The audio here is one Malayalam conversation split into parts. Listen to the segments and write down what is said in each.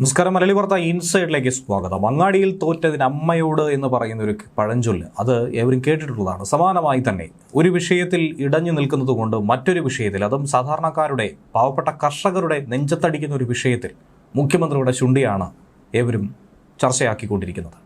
നമസ്കാരം. മലയാളി വാർത്ത ഇൻസൈഡിലേക്ക് സ്വാഗതം. അങ്ങാടിയിൽ തോറ്റതിന് അമ്മയോട് എന്ന് പറയുന്ന ഒരു പഴഞ്ചൊല്ല് അത് ഏവരും കേട്ടിട്ടുള്ളതാണ്. സമാനമായി തന്നെ ഒരു വിഷയത്തിൽ ഇടഞ്ഞു നിൽക്കുന്നത് കൊണ്ട് മറ്റൊരു വിഷയത്തിൽ അതും സാധാരണക്കാരുടെ പാവപ്പെട്ട കർഷകരുടെ നെഞ്ചത്തടിക്കുന്ന ഒരു വിഷയത്തിൽ മുഖ്യമന്ത്രിയുടെ ചുണ്ടിയാണ് ഏവരും ചർച്ചയാക്കിക്കൊണ്ടിരിക്കുന്നത്.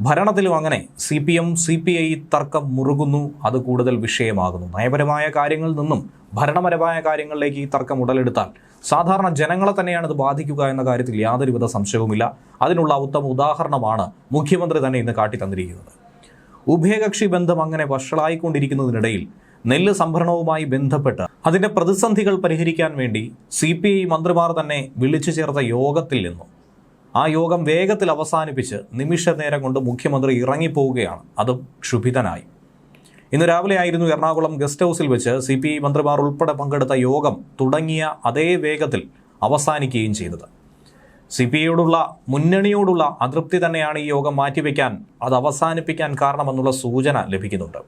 ഭരണത്തിലും അങ്ങനെ C P M C P I തർക്കം മുറുകുന്നു അത് കൂടുതൽ വിഷയമാകുന്നു. നയപരമായ കാര്യങ്ങളിൽ നിന്നും ഭരണപരമായ കാര്യങ്ങളിലേക്ക് ഈ തർക്കം ഉടലെടുത്താൽ സാധാരണ ജനങ്ങളെ തന്നെയാണ് ഇത് ബാധിക്കുക എന്ന കാര്യത്തിൽ യാതൊരുവിധ സംശയവുമില്ല. അതിനുള്ള ഉത്തമ ഉദാഹരണമാണ് മുഖ്യമന്ത്രി തന്നെ ഇന്ന് കാട്ടിത്തന്നിരിക്കുന്നത്. ഉഭയകക്ഷി ബന്ധം അങ്ങനെ വഷളായിക്കൊണ്ടിരിക്കുന്നതിനിടയിൽ നെല്ല് സംഭരണവുമായി ബന്ധപ്പെട്ട് അതിന്റെ പ്രതിസന്ധികൾ പരിഹരിക്കാൻ വേണ്ടി സി പി ഐ മന്ത്രിമാർ തന്നെ വിളിച്ചു ചേർത്ത യോഗത്തിൽ നിന്നും ആ യോഗം വേഗത്തിൽ അവസാനിപ്പിച്ച് നിമിഷ നേരം കൊണ്ട് മുഖ്യമന്ത്രി ഇറങ്ങിപ്പോവുകയാണ്. അതും ക്ഷുഭിതനായി. ഇന്ന് രാവിലെ ആയിരുന്നു എറണാകുളം ഗസ്റ്റ് ഹൗസിൽ വെച്ച് സി പി ഐ മന്ത്രിമാർ ഉൾപ്പെടെ പങ്കെടുത്ത യോഗം തുടങ്ങിയ അതേ വേഗത്തിൽ അവസാനിക്കുകയും ചെയ്തത്. സി പി ഐയോടുള്ള മുന്നണിയോടുള്ള അതൃപ്തി തന്നെയാണ് ഈ യോഗം മാറ്റിവെക്കാൻ അത് അവസാനിപ്പിക്കാൻ കാരണമെന്നുള്ള സൂചന ലഭിക്കുന്നുണ്ട്.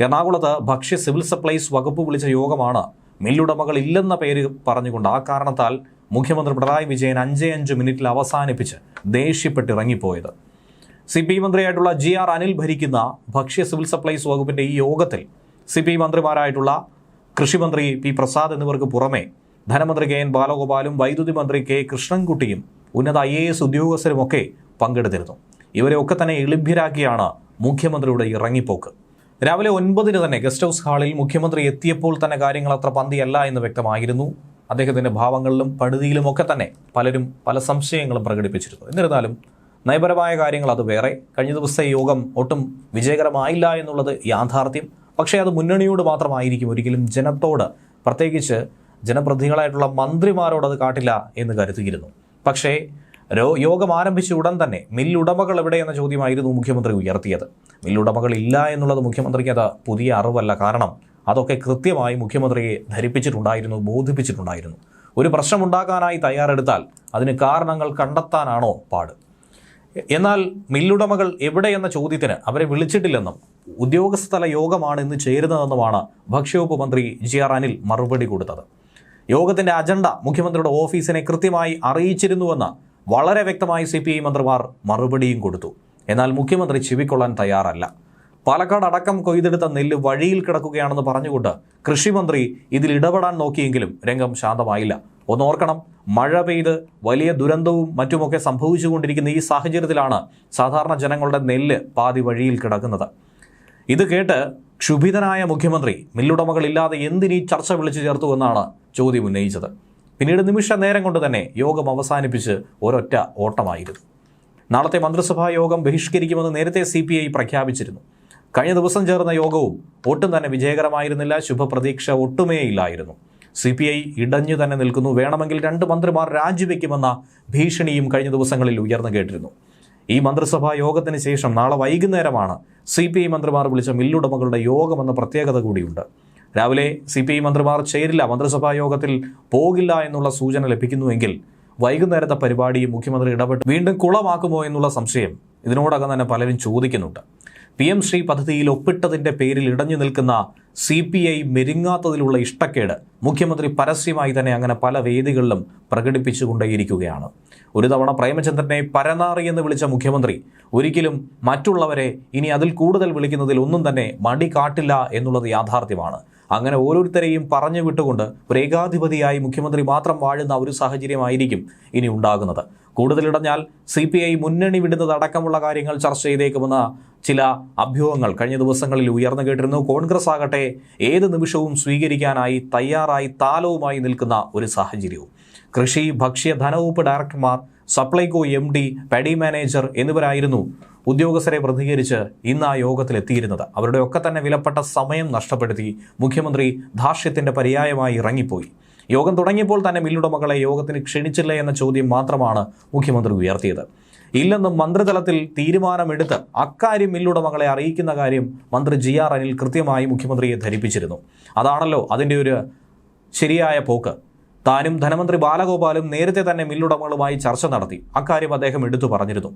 എറണാകുളത്ത് ഭക്ഷ്യ സിവിൽ സപ്ലൈസ് വകുപ്പ് വിളിച്ച യോഗമാണ് മില്ലുടമകൾ ഇല്ലെന്ന പേര് പറഞ്ഞുകൊണ്ട് ആ കാരണത്താൽ മുഖ്യമന്ത്രി പിണറായി വിജയൻ അഞ്ചേ അഞ്ച് മിനിറ്റിൽ അവസാനിപ്പിച്ച് ദേഷ്യപ്പെട്ട് ഇറങ്ങിപ്പോയത് സി പി മന്ത്രിയായിട്ടുള്ള ജി ആർ അനിൽ ഭരിക്കുന്ന ഭക്ഷ്യ സിവിൽ സപ്ലൈസ് വകുപ്പിന്റെ ഈ യോഗത്തിൽ സി പി മന്ത്രിമാരായിട്ടുള്ള കൃഷിമന്ത്രി പി പ്രസാദ് എന്നിവർക്ക് പുറമെ ധനമന്ത്രി കെ എൻ ബാലഗോപാലും വൈദ്യുതി മന്ത്രി കെ കൃഷ്ണൻകുട്ടിയും ഉന്നത ഐ എ എസ് ഉദ്യോഗസ്ഥരുമൊക്കെ പങ്കെടുത്തിരുന്നു. ഇവരെ ഒക്കെ തന്നെ എളിഭ്യരാക്കിയാണ് മുഖ്യമന്ത്രിയുടെ ഇറങ്ങിപ്പോക്ക്. രാവിലെ ഒൻപതിന് തന്നെ ഗസ്റ്റ് ഹൗസ് ഹാളിൽ മുഖ്യമന്ത്രി എത്തിയപ്പോൾ തന്നെ കാര്യങ്ങൾ അത്ര പന്തിയല്ല എന്ന് വ്യക്തമായിരുന്നു. അദ്ദേഹത്തിന്റെ ഭാവങ്ങളിലും പടുതിയിലുമൊക്കെ തന്നെ പലരും പല സംശയങ്ങളും പ്രകടിപ്പിച്ചിരുന്നു. എന്നിരുന്നാലും നയപരമായ കാര്യങ്ങൾ അത് വേറെ. കഴിഞ്ഞ ദിവസത്തെ യോഗം ഒട്ടും വിജയകരമായില്ല എന്നുള്ളത് യാഥാർത്ഥ്യം. പക്ഷേ അത് മുന്നണിയോട് മാത്രമായിരിക്കും ഒരിക്കലും ജനത്തോട്. പ്രത്യേകിച്ച് ജനപ്രതിനിധികളായിട്ടുള്ള മന്ത്രിമാരോട് അത് കാട്ടില്ല എന്ന് കരുതിയിരുന്നു പക്ഷേ രോ യോഗം ആരംഭിച്ച ഉടൻ തന്നെ മില്ലുടമകൾ എവിടെ എന്ന ചോദ്യമായിരുന്നു മുഖ്യമന്ത്രി ഉയർത്തിയത്. മില്ലുടമകൾ ഇല്ല എന്നുള്ളത് മുഖ്യമന്ത്രിക്ക് അത് പുതിയ അറിവല്ല. കാരണം അതൊക്കെ കൃത്യമായി മുഖ്യമന്ത്രിയെ ധരിപ്പിച്ചിട്ടുണ്ടായിരുന്നു ബോധിപ്പിച്ചിട്ടുണ്ടായിരുന്നു. ഒരു പ്രശ്നമുണ്ടാക്കാനായി തയ്യാറെടുത്താൽ അതിന് കാരണങ്ങൾ കണ്ടെത്താനാണോ പാട്? എന്നാൽ മില്ലുടമകൾ എവിടെ എന്ന ചോദ്യത്തിന് അവരെ വിളിച്ചിട്ടില്ലെന്നും ഉദ്യോഗസ്ഥതല യോഗമാണ് ഇന്ന് ചേരുന്നതെന്നുമാണ് ഭക്ഷ്യവകുപ്പ് മന്ത്രി ജി ആർ അനിൽ മറുപടി കൊടുത്തത്. യോഗത്തിന്റെ അജണ്ട മുഖ്യമന്ത്രിയുടെ ഓഫീസിനെ കൃത്യമായി അറിയിച്ചിരുന്നുവെന്ന് വളരെ വ്യക്തമായി സി പി ഐ മന്ത്രിമാർ മറുപടിയും കൊടുത്തു. എന്നാൽ മുഖ്യമന്ത്രി ചെവിക്കൊള്ളാൻ തയ്യാറല്ല. പാലക്കാട് അടക്കം കൊയ്തെടുത്ത നെല്ല് വഴിയിൽ കിടക്കുകയാണെന്ന് പറഞ്ഞുകൊണ്ട് കൃഷിമന്ത്രി ഇതിൽ ഇടപെടാൻ നോക്കിയെങ്കിലും രംഗം ശാന്തമായില്ല. ഒന്നോർക്കണം. മഴ പെയ്ത് വലിയ ദുരന്തവും മറ്റുമൊക്കെ സംഭവിച്ചുകൊണ്ടിരിക്കുന്ന ഈ സാഹചര്യത്തിലാണ് സാധാരണ ജനങ്ങളുടെ നെല്ല് പാതി വഴിയിൽ കിടക്കുന്നത്. ഇത് കേട്ട് ക്ഷുഭിതനായ മുഖ്യമന്ത്രി മില്ലുടമകളില്ലാതെ എന്തിനീ ചർച്ച വിളിച്ചു ചേർത്തു എന്നാണ് ചോദ്യം ഉന്നയിച്ചത്. പിന്നീട് നിമിഷ നേരം കൊണ്ട് തന്നെ യോഗം അവസാനിപ്പിച്ച് ഒരൊറ്റ ഓട്ടമായിരുന്നു. നാളത്തെ മന്ത്രിസഭാ യോഗം ബഹിഷ്കരിക്കുമെന്ന് നേരത്തെ സി പി ഐ പ്രഖ്യാപിച്ചിരുന്നു. കഴിഞ്ഞ ദിവസം ചേർന്ന യോഗവും ഒട്ടും തന്നെ വിജയകരമായിരുന്നില്ല ശുഭപ്രതീക്ഷ ഒട്ടുമേ ഇല്ലായിരുന്നു സി പി ഐ ഇടഞ്ഞു തന്നെ നിൽക്കുന്നു. വേണമെങ്കിൽ രണ്ട് മന്ത്രിമാർ രാജിവെക്കുമെന്ന ഭീഷണിയും കഴിഞ്ഞ ദിവസങ്ങളിൽ ഉയർന്നു കേട്ടിരുന്നു. ഈ മന്ത്രിസഭാ യോഗത്തിന് ശേഷം നാളെ വൈകുന്നേരമാണ് സി പി ഐ മന്ത്രിമാർ വിളിച്ച മില്ലുടമകളുടെ യോഗമെന്ന പ്രത്യേകത കൂടിയുണ്ട്. രാവിലെ സി പി ഐ മന്ത്രിമാർ ചേരില്ല. മന്ത്രിസഭാ യോഗത്തിൽ പോകില്ല എന്നുള്ള സൂചന ലഭിക്കുന്നുവെങ്കിൽ വൈകുന്നേരത്തെ പരിപാടി മുഖ്യമന്ത്രി ഇടപെട്ട് വീണ്ടും കുളമാക്കുമോ എന്നുള്ള സംശയം ഇതിനോടകം തന്നെ പലരും ചോദിക്കുന്നുണ്ട്. പി എം ശ്രീ പദ്ധതിയിൽ ഒപ്പിട്ടതിന്റെ പേരിൽ ഇടഞ്ഞു നിൽക്കുന്ന സി പി ഐ മെരുങ്ങാത്തതിലുള്ള ഇഷ്ടക്കേട് മുഖ്യമന്ത്രി പരസ്യമായി തന്നെ അങ്ങനെ പല വേദികളിലും പ്രകടിപ്പിച്ചുകൊണ്ടേയിരിക്കുകയാണ്. ഒരു തവണ പ്രേമചന്ദ്രനെ പരനാറി എന്ന് വിളിച്ച മുഖ്യമന്ത്രി ഒരിക്കലും മറ്റുള്ളവരെ ഇനി അതിൽ കൂടുതൽ വിളിക്കുന്നതിൽ ഒന്നും തന്നെ മടി കാട്ടില്ല എന്നുള്ളത് യാഥാർത്ഥ്യമാണ്. അങ്ങനെ ഓരോരുത്തരെയും പറഞ്ഞു വിട്ടുകൊണ്ട് ഒരു ഏകാധിപതിയായി മുഖ്യമന്ത്രി മാത്രം വാഴുന്ന ഒരു സാഹചര്യമായിരിക്കും ഇനി ഉണ്ടാകുന്നത്. കൂടുതലിടഞ്ഞാൽ സി പി ഐ മുന്നണി വിടുന്നത് അടക്കമുള്ള കാര്യങ്ങൾ ചർച്ച ചെയ്തേക്കുമെന്ന ചില അഭ്യൂഹങ്ങൾ കഴിഞ്ഞ ദിവസങ്ങളിൽ ഉയർന്നു കേട്ടിരുന്നു. കോൺഗ്രസ് ആകട്ടെ ഏത് നിമിഷവും സ്വീകരിക്കാനായി തയ്യാറായി താലവുമായി നിൽക്കുന്ന ഒരു സാഹചര്യവും. കൃഷി ഭക്ഷ്യ ധനവകുപ്പ് ഡയറക്ടർമാർ Supplyco M D paddy manager എന്നിവരായിരുന്നു ഉദ്യോഗസ്ഥരെ പ്രതികരിച്ച് ഇന്ന് ആ യോഗത്തിലെത്തിയിരുന്നത്. അവരുടെയൊക്കെ തന്നെ വിലപ്പെട്ട സമയം നഷ്ടപ്പെടുത്തി മുഖ്യമന്ത്രി ധാർഷ്യത്തിന്റെ പര്യായമായി ഇറങ്ങിപ്പോയി. യോഗം തുടങ്ങിയപ്പോൾ തന്നെ മില്ലുടമകളെ യോഗത്തിന് ക്ഷണിച്ചില്ല എന്ന ചോദ്യം മാത്രമാണ് മുഖ്യമന്ത്രി ഉയർത്തിയത്. ഇല്ലെന്നും മന്ത്രിതലത്തിൽ തീരുമാനമെടുത്ത് അക്കാര്യം മില്ലുടമകളെ അറിയിക്കുന്ന കാര്യം മന്ത്രി ജി ആർ അനിൽ കൃത്യമായി മുഖ്യമന്ത്രിയെ ധരിപ്പിച്ചിരുന്നു. അതാണല്ലോ അതിന്റെ ഒരു ശരിയായ പോക്ക്. താനും ധനമന്ത്രി ബാലഗോപാലും നേരത്തെ തന്നെ മില്ലുടമകളുമായി ചർച്ച നടത്തി. അക്കാര്യം അദ്ദേഹം എടുത്തു പറഞ്ഞിരുന്നു.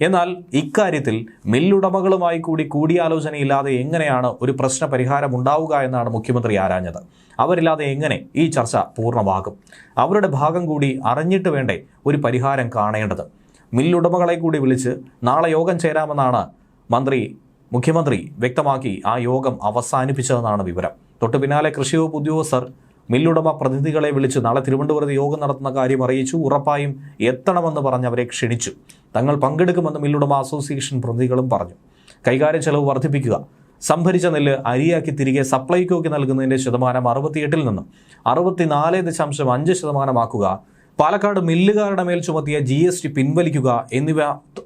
എന്നാൽ ഇക്കാര്യത്തിൽ മില്ലുടമകളുമായി കൂടി കൂടിയാലോചനയില്ലാതെ എങ്ങനെയാണ് ഒരു പ്രശ്ന പരിഹാരം ഉണ്ടാവുക എന്നാണ് മുഖ്യമന്ത്രി ആരാഞ്ഞത്. അവരില്ലാതെ എങ്ങനെ ഈ ചർച്ച പൂർണമാകും? അവരുടെ ഭാഗം കൂടി അറിഞ്ഞിട്ട് വേണ്ടേ ഒരു പരിഹാരം കാണേണ്ടത്? മില്ലുടമകളെ കൂടി വിളിച്ച് നാളെ യോഗം ചേരാമെന്നാണ് മന്ത്രി മുഖ്യമന്ത്രി വ്യക്തമാക്കി ആ യോഗം അവസാനിപ്പിച്ചതെന്നാണ് വിവരം. തൊട്ടു പിന്നാലെ കൃഷി വകുപ്പ് ഉദ്യോഗസ്ഥർ മില്ലുടമ പ്രതിനിധികളെ വിളിച്ച് നാളെ തിരുവനന്തപുരത്ത് യോഗം നടത്തുന്ന കാര്യം അറിയിച്ചു. ഉറപ്പായും എത്തണമെന്ന് പറഞ്ഞ് അവരെ ക്ഷണിച്ചു. തങ്ങൾ പങ്കെടുക്കുമെന്ന് മില്ലുടമ അസോസിയേഷൻ പ്രതിനിധികളും പറഞ്ഞു. കൈകാര്യ ചെലവ് വർദ്ധിപ്പിക്കുക. സംഭരിച്ച നെല്ല് അരിയാക്കി തിരികെ സപ്ലൈകോയ്ക്ക് നൽകുന്നതിന്റെ ശതമാനം അറുപത്തിയെട്ടിൽ നിന്നും അറുപത്തിനാല് ദശാംശം അഞ്ച് ശതമാനമാക്കുക. പാലക്കാട് മില്ലുകാരുടെ മേൽ ചുമത്തിയ ജി എസ് ടി പിൻവലിക്കുക എന്നിവ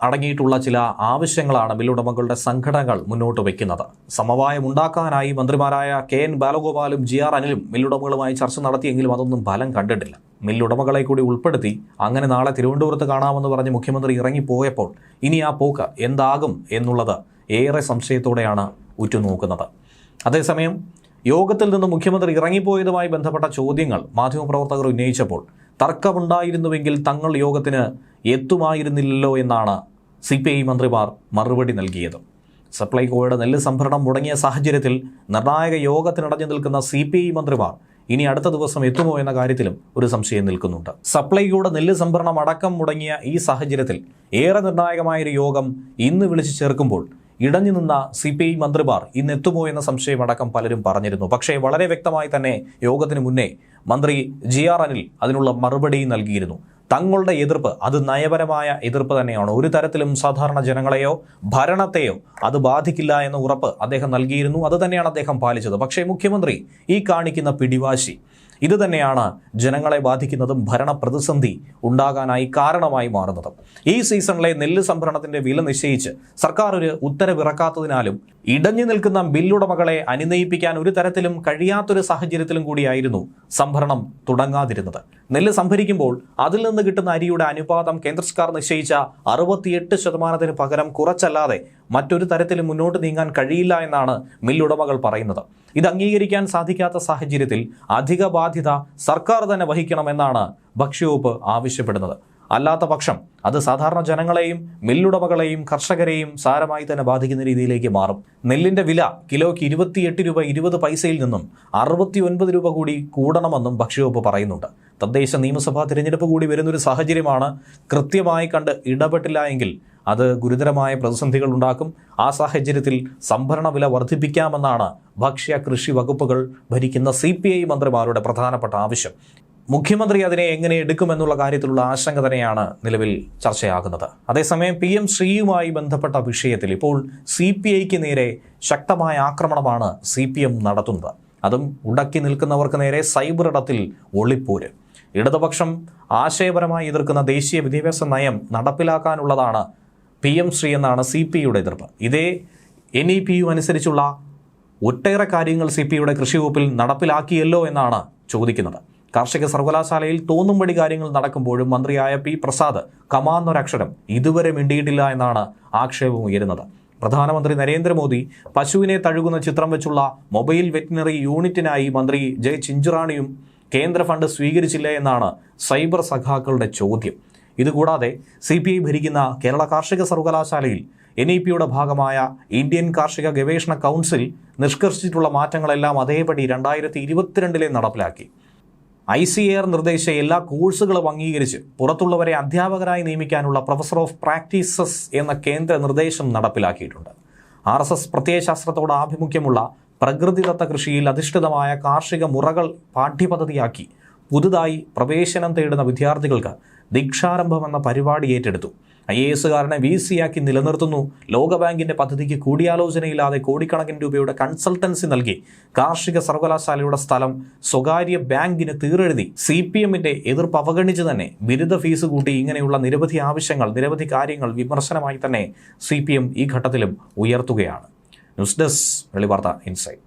അടങ്ങിയിട്ടുള്ള ചില ആവശ്യങ്ങളാണ് മില്ലുടമകളുടെ സംഘടനകൾ മുന്നോട്ട് വയ്ക്കുന്നത്. സമവായം ഉണ്ടാക്കാനായി മന്ത്രിമാരായ കെ എൻ ബാലഗോപാലും ജി ആർ അനിലും മില്ലുടമകളുമായി ചർച്ച നടത്തിയെങ്കിലും അതൊന്നും ഫലം കണ്ടിട്ടില്ല. മില്ലുടമകളെ കൂടി ഉൾപ്പെടുത്തി അങ്ങനെ നാളെ തിരുവനന്തപുരത്ത് കാണാമെന്ന് പറഞ്ഞ് മുഖ്യമന്ത്രി ഇറങ്ങിപ്പോയപ്പോൾ ഇനി ആ പോക്ക് എന്താകും എന്നുള്ളത് ഏറെ സംശയത്തോടെയാണ് ഉറ്റുനോക്കുന്നത്. അതേസമയം യോഗത്തിൽ നിന്ന് മുഖ്യമന്ത്രി ഇറങ്ങിപ്പോയതുമായി ബന്ധപ്പെട്ട ചോദ്യങ്ങൾ മാധ്യമപ്രവർത്തകർ ഉന്നയിച്ചപ്പോൾ തർക്കമുണ്ടായിരുന്നുവെങ്കിൽ തങ്ങൾ യോഗത്തിന് എത്തുമായിരുന്നില്ലല്ലോ എന്നാണ് സി പി ഐ മന്ത്രിമാർ മറുപടി നൽകിയത്. സപ്ലൈകോയുടെ നെല്ല് സംഭരണം മുടങ്ങിയ സാഹചര്യത്തിൽ നിർണായക യോഗത്തിനടഞ്ഞു നിൽക്കുന്ന സി പി ഐ മന്ത്രിമാർ ഇനി അടുത്ത ദിവസം എത്തുമോ എന്ന കാര്യത്തിലും ഒരു സംശയം നിൽക്കുന്നുണ്ട്. സപ്ലൈകോയുടെ നെല്ല് സംഭരണം അടക്കം മുടങ്ങിയ ഈ സാഹചര്യത്തിൽ ഏറെ നിർണായകമായൊരു യോഗം ഇന്ന് വിളിച്ചു ചേർക്കുമ്പോൾ ഇടഞ്ഞു നിന്ന സി പി ഐ മന്ത്രിമാർ ഇന്ന് എത്തുമോ എന്ന സംശയമടക്കം പലരും പറഞ്ഞിരുന്നു. പക്ഷേ വളരെ വ്യക്തമായി തന്നെ യോഗത്തിന് മുന്നേ മന്ത്രി ജി ആർ അനിൽ അതിനുള്ള മറുപടി നൽകിയിരുന്നു. തങ്ങളുടെ എതിർപ്പ് അത് നയപരമായ എതിർപ്പ് തന്നെയാണ്. ഒരു തരത്തിലും സാധാരണ ജനങ്ങളെയോ ഭരണത്തെയോ അത് ബാധിക്കില്ല എന്ന ഉറപ്പ് അദ്ദേഹം നൽകിയിരുന്നു. അത് തന്നെയാണ് അദ്ദേഹം പാലിച്ചത്. പക്ഷേ മുഖ്യമന്ത്രി ഈ കാണിക്കുന്ന പിടിവാശി ഇത് തന്നെയാണ് ജനങ്ങളെ ബാധിക്കുന്നതും ഭരണ പ്രതിസന്ധി ഉണ്ടാകാനായി കാരണമായി മാറുന്നതും. ഈ സീസണിലെ നെല്ല് സംഭരണത്തിന്റെ വില നിശ്ചയിച്ച് സർക്കാർ ഒരു ഉത്തരവിറക്കാത്തതിനാലും ഇടഞ്ഞു നിൽക്കുന്ന ബില്ലുടമകളെ അനുനയിപ്പിക്കാൻ ഒരു തരത്തിലും കഴിയാത്തൊരു സാഹചര്യത്തിലും കൂടിയായിരുന്നു സംഭരണം തുടങ്ങാതിരുന്നത്. നെല്ല് സംഭരിക്കുമ്പോൾ അതിൽ നിന്ന് കിട്ടുന്ന അരിയുടെ അനുപാതം കേന്ദ്ര സർക്കാർ നിശ്ചയിച്ച അറുപത്തിയെട്ട് ശതമാനത്തിന് പകരം കുറച്ചല്ലാതെ മറ്റൊരു തരത്തിൽ മുന്നോട്ട് നീങ്ങാൻ കഴിയില്ല എന്നാണ് മില്ലുടമകൾ പറയുന്നത്. ഇത് അംഗീകരിക്കാൻ സാധിക്കാത്ത സാഹചര്യത്തിൽ അധിക ബാധ്യത സർക്കാർ തന്നെ വഹിക്കണമെന്നാണ് ഭക്ഷ്യവകുപ്പ് ആവശ്യപ്പെടുന്നത്. അല്ലാത്ത പക്ഷം അത് സാധാരണ ജനങ്ങളെയും മില്ലുടമകളെയും കർഷകരെയും സാരമായി തന്നെ ബാധിക്കുന്ന രീതിയിലേക്ക് മാറും. നെല്ലിന്റെ വില കിലോയ്ക്ക് ഇരുപത്തിയെട്ട് രൂപ ഇരുപത് പൈസയിൽ നിന്നും അറുപത്തി ഒൻപത് രൂപ കൂടി കൂടണമെന്നും ഭക്ഷ്യവകുപ്പ് പറയുന്നുണ്ട്. തദ്ദേശ നിയമസഭാ തിരഞ്ഞെടുപ്പ് കൂടി വരുന്നൊരു സാഹചര്യമാണ് കൃത്യമായി കണ്ട് ഇടപെട്ടില്ല എങ്കിൽ അത് ഗുരുതരമായ പ്രതിസന്ധികൾ ഉണ്ടാക്കും. ആ സാഹചര്യത്തിൽ സംഭരണ വില വർദ്ധിപ്പിക്കാമെന്നാണ് ഭക്ഷ്യ കൃഷി വകുപ്പുകൾ ഭരിക്കുന്ന സി പി ഐ മന്ത്രിമാരുടെ പ്രധാനപ്പെട്ട ആവശ്യം. മുഖ്യമന്ത്രി അതിനെ എങ്ങനെ എടുക്കുമെന്നുള്ള കാര്യത്തിലുള്ള ആശങ്ക തന്നെയാണ് നിലവിൽ ചർച്ചയാകുന്നത്. അതേസമയം പി എം ശ്രീയുമായി ബന്ധപ്പെട്ട വിഷയത്തിൽ ഇപ്പോൾ സി പി ഐക്ക് നേരെ ശക്തമായ ആക്രമണമാണ് സി പി എം നടത്തുന്നത്. അതും ഉടക്കി നിൽക്കുന്നവർക്ക് നേരെ സൈബർ ഇടത്തിൽ ഒളിപ്പോര്. ഇടതുപക്ഷം ആശയപരമായി എതിർക്കുന്ന ദേശീയ വിദ്യാഭ്യാസ നയം നടപ്പിലാക്കാനുള്ളതാണ് പി എം ശ്രീ എന്നാണ് സി പി യുടെ എതിർപ്പ്. ഇതേ എൻ ഇ പി യു അനുസരിച്ചുള്ള ഒട്ടേറെ കാര്യങ്ങൾ സി പി യുടെ കൃഷി വകുപ്പിൽ നടപ്പിലാക്കിയല്ലോ എന്നാണ് ചോദിക്കുന്നത്. കാർഷിക സർവകലാശാലയിൽ തോന്നുംപടി കാര്യങ്ങൾ നടക്കുമ്പോഴും മന്ത്രിയായ പി പ്രസാദ് കമാന്നൊരക്ഷരം ഇതുവരെ മിണ്ടിയിട്ടില്ല എന്നാണ് ആക്ഷേപം ഉയരുന്നത്. പ്രധാനമന്ത്രി നരേന്ദ്രമോദി പശുവിനെ തഴുകുന്ന ചിത്രം വെച്ചുള്ള മൊബൈൽ വെറ്റിനറി യൂണിറ്റിനായി മന്ത്രി ജയ് ചിഞ്ചുറാണിയും കേന്ദ്ര ഫണ്ട് സ്വീകരിച്ചില്ല എന്നാണ് സൈബർ സഖാക്കളുടെ ചോദ്യം. ഇതുകൂടാതെ സി പി ഐ ഭരിക്കുന്ന കേരള കാർഷിക സർവകലാശാലയിൽ എൻ ഇ പിയുടെ ഭാഗമായ ഇന്ത്യൻ കാർഷിക ഗവേഷണ കൗൺസിൽ നിഷ്കർഷിച്ചിട്ടുള്ള മാറ്റങ്ങളെല്ലാം അതേപടി രണ്ടായിരത്തി ഇരുപത്തിരണ്ടിലെ നടപ്പിലാക്കി. ഐ സി എയർ നിർദ്ദേശിച്ച എല്ലാ കോഴ്സുകളും അംഗീകരിച്ച് പുറത്തുള്ളവരെ അധ്യാപകരായി നിയമിക്കാനുള്ള പ്രൊഫസർ ഓഫ് പ്രാക്ടീസസ് എന്ന കേന്ദ്ര നിർദ്ദേശം നടപ്പിലാക്കിയിട്ടുണ്ട്. ആർ എസ് എസ് പ്രത്യയശാസ്ത്രത്തോട് ആഭിമുഖ്യമുള്ള പ്രകൃതിദത്ത കൃഷിയിൽ അധിഷ്ഠിതമായ കാർഷിക മുറകൾ പാഠ്യപദ്ധതിയാക്കി പുതുതായി പ്രവേശനം തേടുന്ന വിദ്യാർത്ഥികൾക്ക് ദീക്ഷാരംഭം എന്ന പരിപാടി ഏറ്റെടുത്തു. ഐ എ എസുകാരനെ വി സിയാക്കി നിലനിർത്തുന്നു. ലോകബാങ്കിന്റെ പദ്ധതിക്ക് കൂടിയാലോചനയില്ലാതെ കോടിക്കണക്കിന് രൂപയുടെ കൺസൾട്ടൻസി നൽകി കാർഷിക സർവകലാശാലയുടെ സ്ഥലം സ്വകാര്യ ബാങ്കിന് തീരെഴുതി. സി പി എമ്മിന്റെ എതിർപ്പ് അവഗണിച്ച് തന്നെ ബിരുദ ഫീസ് കൂട്ടി ഇങ്ങനെയുള്ള നിരവധി ആവശ്യങ്ങൾ നിരവധി കാര്യങ്ങൾ വിമർശനമായി തന്നെ സി പി എം ഈ ഘട്ടത്തിലും ഉയർത്തുകയാണ്. ന്യൂസ് ഡെസ്ക് വെളിവാർത്ത ഇൻസൈറ്റ്.